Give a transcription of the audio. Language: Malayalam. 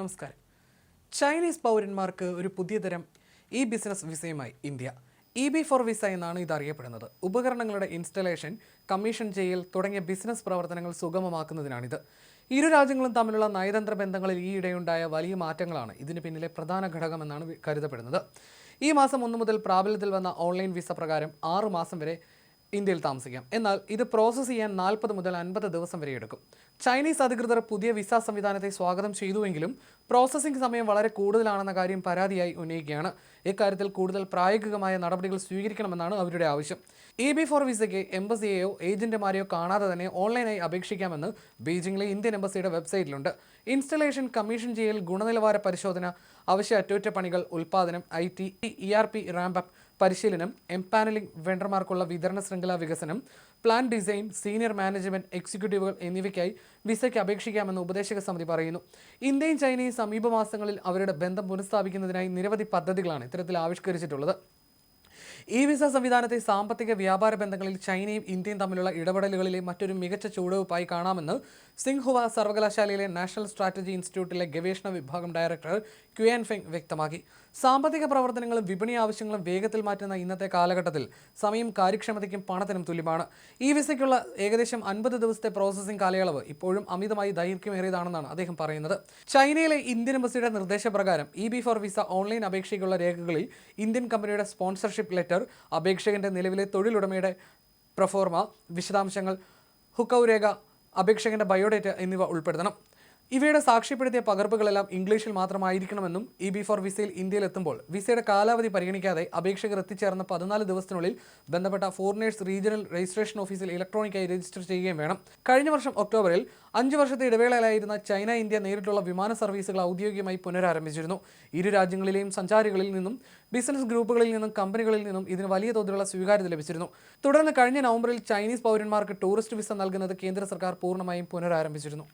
നമസ്കാരം. ചൈനീസ് പൗരന്മാർക്ക് ഒരു പുതിയ തരം E business വിസയുമായി India. E B four visa എന്നാണ് ഇത് അറിയപ്പെടുന്നത്. ഉപകരണങ്ങളുടെ ഇൻസ്റ്റലേഷൻ കമ്മീഷൻ ചെയ്യൽ തുടങ്ങിയ ബിസിനസ് പ്രവർത്തനങ്ങൾ സുഗമമാക്കുന്നതിനാണിത്. ഇരു രാജ്യങ്ങളും തമ്മിലുള്ള നയതന്ത്ര ബന്ധങ്ങളിൽ ഈയിടെയുണ്ടായ വലിയ മാറ്റങ്ങളാണ് ഇതിന് പിന്നിലെ പ്രധാന ഘടകമെന്നാണ് കരുതപ്പെടുന്നത്. ഈ മാസം ഒന്ന് മുതൽ പ്രാബല്യത്തിൽ വന്ന ഓൺലൈൻ വിസ പ്രകാരം ആറ് മാസം വരെ ഇന്ത്യയിൽ താമസിക്കാം. എന്നാൽ ഇത് പ്രോസസ്സ് ചെയ്യാൻ നാൽപ്പത് മുതൽ അൻപത് ദിവസം വരെ എടുക്കും. ചൈനീസ് അധികൃതർ പുതിയ വിസ സംവിധാനത്തെ സ്വാഗതം ചെയ്തുവെങ്കിലും പ്രോസസ്സിംഗ് സമയം വളരെ കൂടുതലാണെന്ന കാര്യം പരാതിയായി ഉന്നയിക്കുകയാണ്. ഇക്കാര്യത്തിൽ കൂടുതൽ പ്രായോഗികമായ നടപടികൾ സ്വീകരിക്കണമെന്നാണ് അവരുടെ ആവശ്യം. ഇ ബി ഫോർ വിസയ്ക്ക് എംബസിയെയോ ഏജന്റുമാരെയോ കാണാതെ തന്നെ ഓൺലൈനായി അപേക്ഷിക്കാമെന്ന് ബീജിംഗിലെ ഇന്ത്യൻ എംബസിയുടെ വെബ്സൈറ്റിലുണ്ട്. ഇൻസ്റ്റലേഷൻ കമ്മീഷൻ ചെയ്യൽ ഗുണനിലവാര പരിശോധന അവശ്യ അറ്റകുറ്റപ്പണികൾ ഉൽപ്പാദനം I T E R P ramp up പരിശീലനം എംപാനലിംഗ് വെണ്ടർമാർക്കുള്ള വിതരണ ശൃംഖല വികസനം പ്ലാൻ ഡിസൈൻ സീനിയർ മാനേജ്മെന്റ് എക്സിക്യൂട്ടീവുകൾ എന്നിവയ്ക്കായി വിസയ്ക്ക് അപേക്ഷിക്കാമെന്ന് ഉപദേശക സമിതി പറയുന്നു. ഇന്ത്യയും ചൈനയും സമീപ മാസങ്ങളിൽ അവരുടെ ബന്ധം പുനഃസ്ഥാപിക്കുന്നതിനായി നിരവധി പദ്ധതികളാണ് ഇത്തരത്തിൽ ആവിഷ്കരിച്ചിട്ടുള്ളത്. ഈ വിസ സംവിധാനത്തെ സാമ്പത്തിക വ്യാപാര ബന്ധങ്ങളിൽ ചൈനയും ഇന്ത്യയും തമ്മിലുള്ള ഇടപെടലുകളിലെ മറ്റൊരു മികച്ച ചുവടുവയ്പായി കാണാമെന്ന് സിംഗ്ഹുവ സർവകലാശാലയിലെ നാഷണൽ സ്ട്രാറ്റജി ഇൻസ്റ്റിറ്റ്യൂട്ടിലെ ഗവേഷണ വിഭാഗം ഡയറക്ടർ ക്യുയാൻ ഫെങ് വ്യക്തമാക്കി. സാമ്പത്തിക പ്രവർത്തനങ്ങളും വിപണി ആവശ്യങ്ങളും വേഗത്തിൽ മാറ്റുന്ന ഇന്നത്തെ കാലഘട്ടത്തിൽ സമയം കാര്യക്ഷമതയ്ക്കും പണത്തിനും തുല്യമാണ്. ഈ വിസയ്ക്കുള്ള ഏകദേശം അൻപത് ദിവസത്തെ പ്രോസസ്സിംഗ് കാലയളവ് ഇപ്പോഴും അമിതമായി ദൈർഘ്യമേറിയതാണെന്നാണ് അദ്ദേഹം പറയുന്നത്. ചൈനയിലെ ഇന്ത്യൻ എംബസിയുടെ നിർദ്ദേശപ്രകാരം E B four visa online അപേക്ഷയ്ക്കുള്ള രേഖകളിൽ ഇന്ത്യൻ കമ്പനിയുടെ സ്പോൺസർഷിപ്പ് ലെറ്റർ അപേക്ഷകന്റെ നിലവിലെ തൊഴിലുടമയുടെ പ്രഫോർമ വിശദാംശങ്ങൾ ഹുക്കൗരേഖ അപേക്ഷകന്റെ ബയോഡേറ്റ എന്നിവ ഉൾപ്പെടുത്തണം. ഇവയുടെ സാക്ഷ്യപ്പെടുത്തിയ പകർപ്പുകളെല്ലാം ഇംഗ്ലീഷിൽ മാത്രമായിരിക്കണമെന്നും ഇ ബി ഫോർ വിസയിൽ ഇന്ത്യയിൽ എത്തുമ്പോൾ വിസയുടെ കാലാവധി പരിഗണിക്കാതെ അപേക്ഷകർ എത്തിച്ചേർന്ന പതിനാല് ദിവസത്തിനുള്ളിൽ ബന്ധപ്പെട്ട ഫോറിനേഴ്സ് റീജിയണൽ രജിസ്ട്രേഷൻ ഓഫീസിൽ ഇലക്ട്രോണിക്കായി രജിസ്റ്റർ ചെയ്യുകയും വേണം. കഴിഞ്ഞ വർഷം ഒക്ടോബറിൽ അഞ്ച് വർഷത്തെ ഇടവേളയിലായിരുന്ന ചൈന ഇന്ത്യ നേരിട്ടുള്ള വിമാന സർവീസുകൾ ഔദ്യോഗികമായി പുനരാരംഭിച്ചിരുന്നു. ഇരു രാജ്യങ്ങളിലെയും സഞ്ചാരികളിൽ നിന്നും ബിസിനസ് ഗ്രൂപ്പുകളിൽ നിന്നും കമ്പനികളിൽ നിന്നും ഇതിന് വലിയ തോതിലുള്ള സ്വീകാര്യത ലഭിച്ചിരുന്നു. തുടർന്ന് കഴിഞ്ഞ നവംബറിൽ ചൈനീസ് പൗരന്മാർക്ക് ടൂറിസ്റ്റ് വിസ നൽകുന്നത് കേന്ദ്ര സർക്കാർ പൂർണമായും പുനരാരംഭിച്ചിരുന്നു.